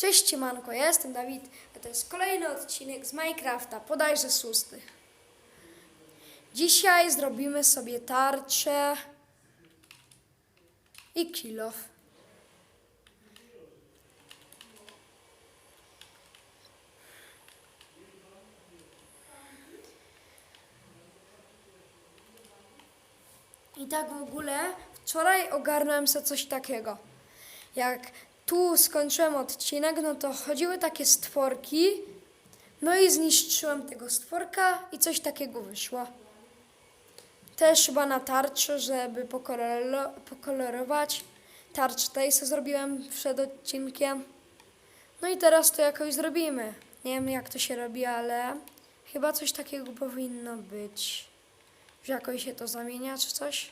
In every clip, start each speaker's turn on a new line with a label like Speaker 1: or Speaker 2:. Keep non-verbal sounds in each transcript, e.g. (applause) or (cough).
Speaker 1: Cześć Manko, ja jestem Dawid, a to jest kolejny odcinek z Minecrafta, podajże szósty. Dzisiaj zrobimy sobie tarczę i kilof. I tak w ogóle wczoraj ogarnąłem sobie coś takiego. Jak tu skończyłem odcinek, no to chodziły takie stworki. No i zniszczyłem tego stworka i coś takiego wyszło. Też chyba na tarczy, żeby pokoloro- pokolorować. Tarcz tej co zrobiłem przed odcinkiem. No i teraz to jakoś zrobimy. Nie wiem jak to się robi, ale chyba coś takiego powinno być. Że jakoś się to zamienia czy coś.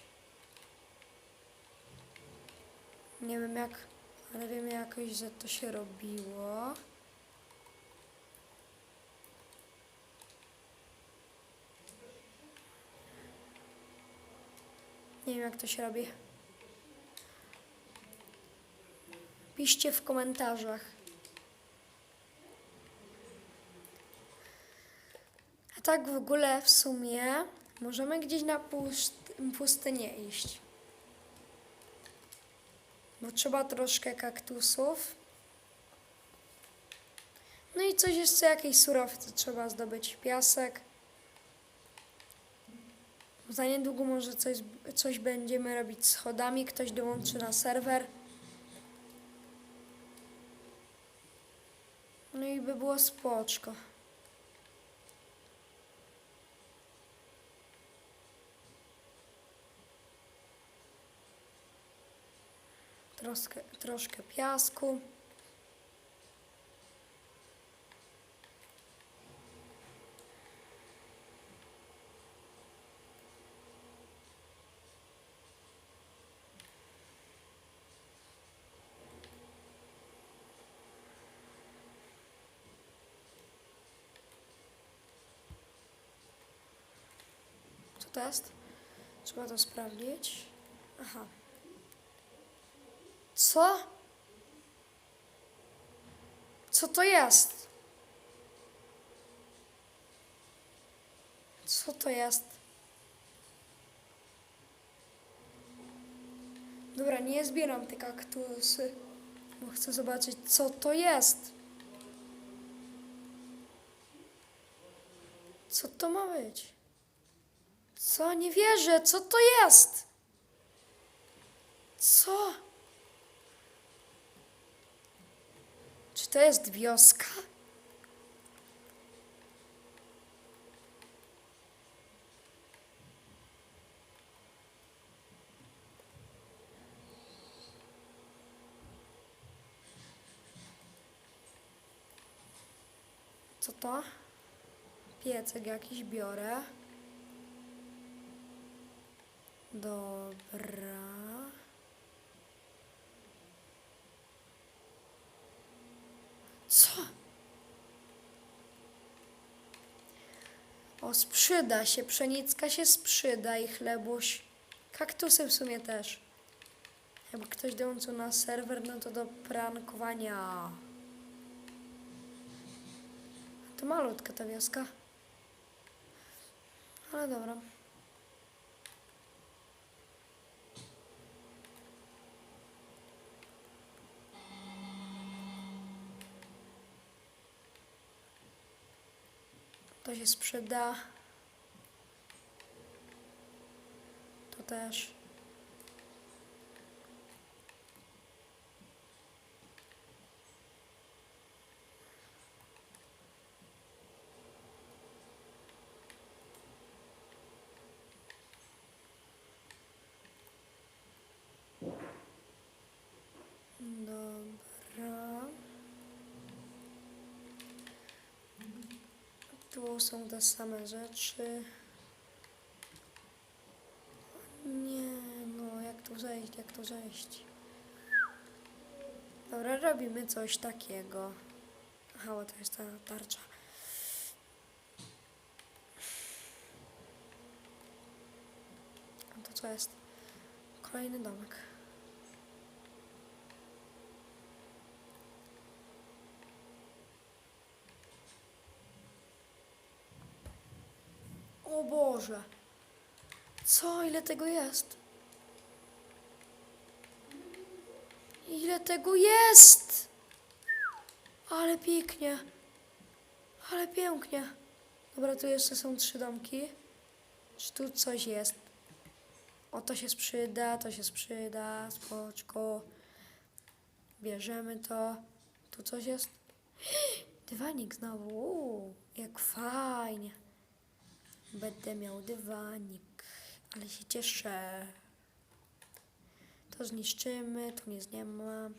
Speaker 1: Nie wiem jak, ale wiem jakoś, że to się robiło. Nie wiem jak to się robi. Piszcie w komentarzach. A tak w ogóle w sumie możemy gdzieś na pust- pustynię iść. Bo trzeba troszkę kaktusów. No i coś jeszcze, jakieś surowce trzeba zdobyć. Piasek. Za niedługo może coś, coś będziemy robić schodami. Ktoś dołączy na serwer. No i by było spoczko. Troszkę, troszkę piasku. Co to jest? Trzeba to sprawdzić. Aha. Co? Co to jest? Co to jest? Dobra, nie zbieram te kaktusy, bo chcę zobaczyć, co to jest. Co to ma być? Co? Nie wierzę, co to jest? Co? Czy to jest wioska? Co to? Piecek jakiś biorę. Dobra. Co? O, sprzyda się, pszenicka się sprzyda i chlebuś. Kaktusy w sumie też. Jakby ktoś dołączył na serwer, no to do prankowania. To malutka ta wioska. Ale dobra. To się sprzeda. To też. Dobra. Tu są te same rzeczy. Nie, no jak tu zejść, jak tu zejść? Dobra, robimy coś takiego. Aha, bo to jest ta tarcza. A to co jest? Kolejny domek. O Boże. Co? Ile tego jest? Ile tego jest? Ale pięknie. Ale pięknie. Dobra, tu jeszcze są trzy domki. Czy tu coś jest? O, to się sprzyda, to się sprzyda. Spoczko. Bierzemy to. Tu coś jest? (gasps) Dywanik znowu. Jak fajnie. Będę miał dywanik. Ale się cieszę. To zniszczymy, tu nic nie ma.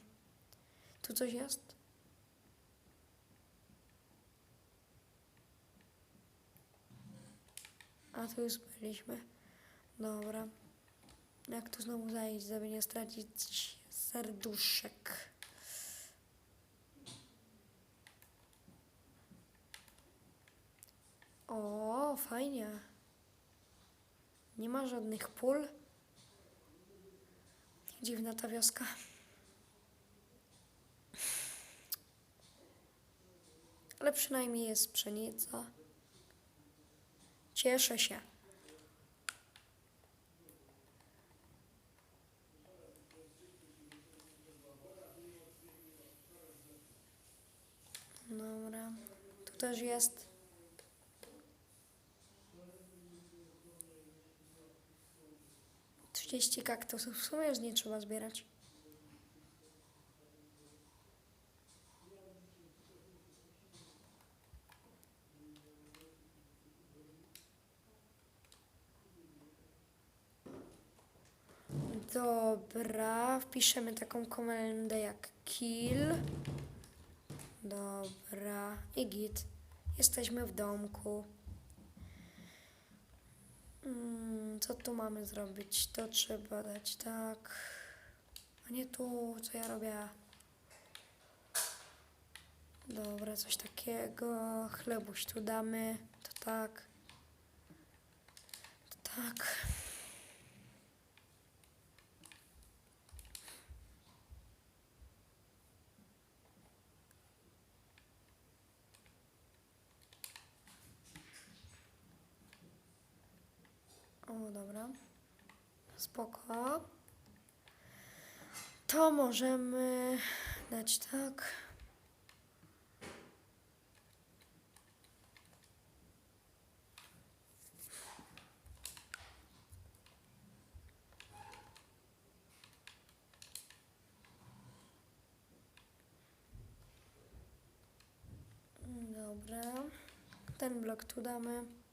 Speaker 1: Tu coś jest? A tu już byliśmy. Dobra. Jak tu znowu zajść, żeby nie stracić serduszek? O, fajnie. Nie ma żadnych pól. Dziwna ta wioska. Ale przynajmniej jest pszenica. Cieszę się. Dobra. Tu też jest. Trzydzieści kaktusów. W sumie już nie trzeba zbierać. Dobra, wpiszemy taką komendę jak kill. Dobra, i git. Jesteśmy w domku. Mm, co tu mamy zrobić? To trzeba dać tak. A nie tu, co ja robię. Dobra, coś takiego. Chlebuś tu damy. To tak. To tak. O, dobra. Spoko. To możemy dać tak. Dobra. Ten blok tu damy.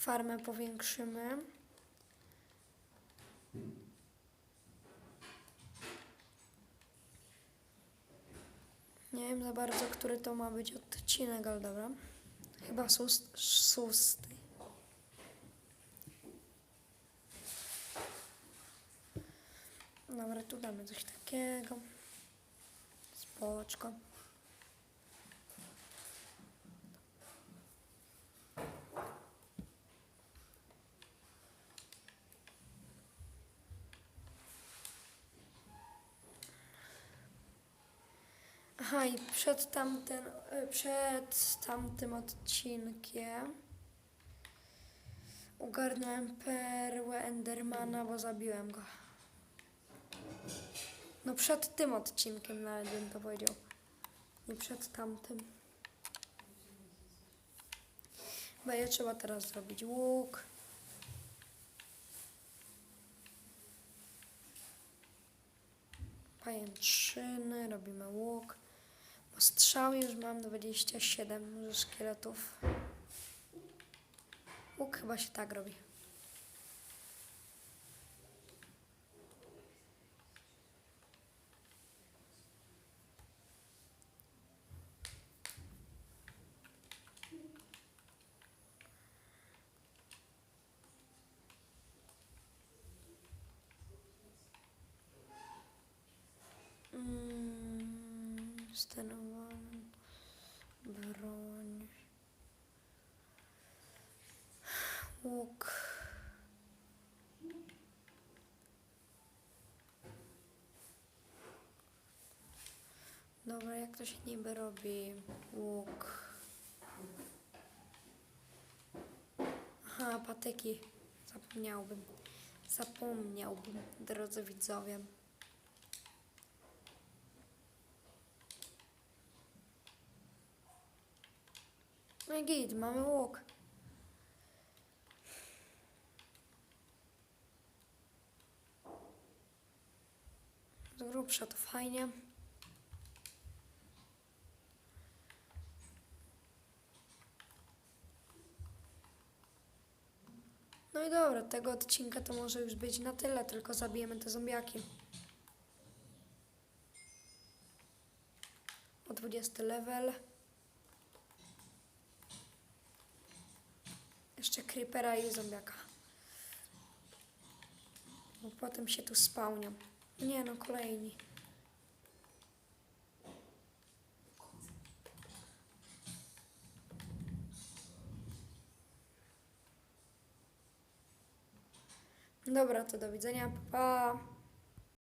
Speaker 1: Farmę powiększymy. Nie wiem za bardzo, który to ma być odcinek, ale dobra. Chyba szóst- szósty. Dobra, tu damy coś takiego. Spoczko. Aha, i przed tamten, e, przed tamtym odcinkiem ogarnąłem perłę Endermana, bo zabiłem go. No przed tym odcinkiem nawet bym to powiedział. Nie przed tamtym. Bo ja trzeba teraz zrobić łuk. Pajęczyny, robimy łuk. Strzał już mam 27 ze szkieletów. Łuk chyba się tak robi. sterowaną broń, łuk. Dobra, jak to się niby robi? Łuk. Aha, patyki. Zapomniałbym. Zapomniałbym, drodzy widzowie. No i git, mamy łuk. Z grubsza to fajnie. No i dobra, tego odcinka to może już być na tyle, tylko zabijemy te zombiaki. O 20 level. Jeszcze creepera i zombiaka. Bo potem się tu spełnią. Nie no, kolejni. Dobra, to do widzenia. Pa.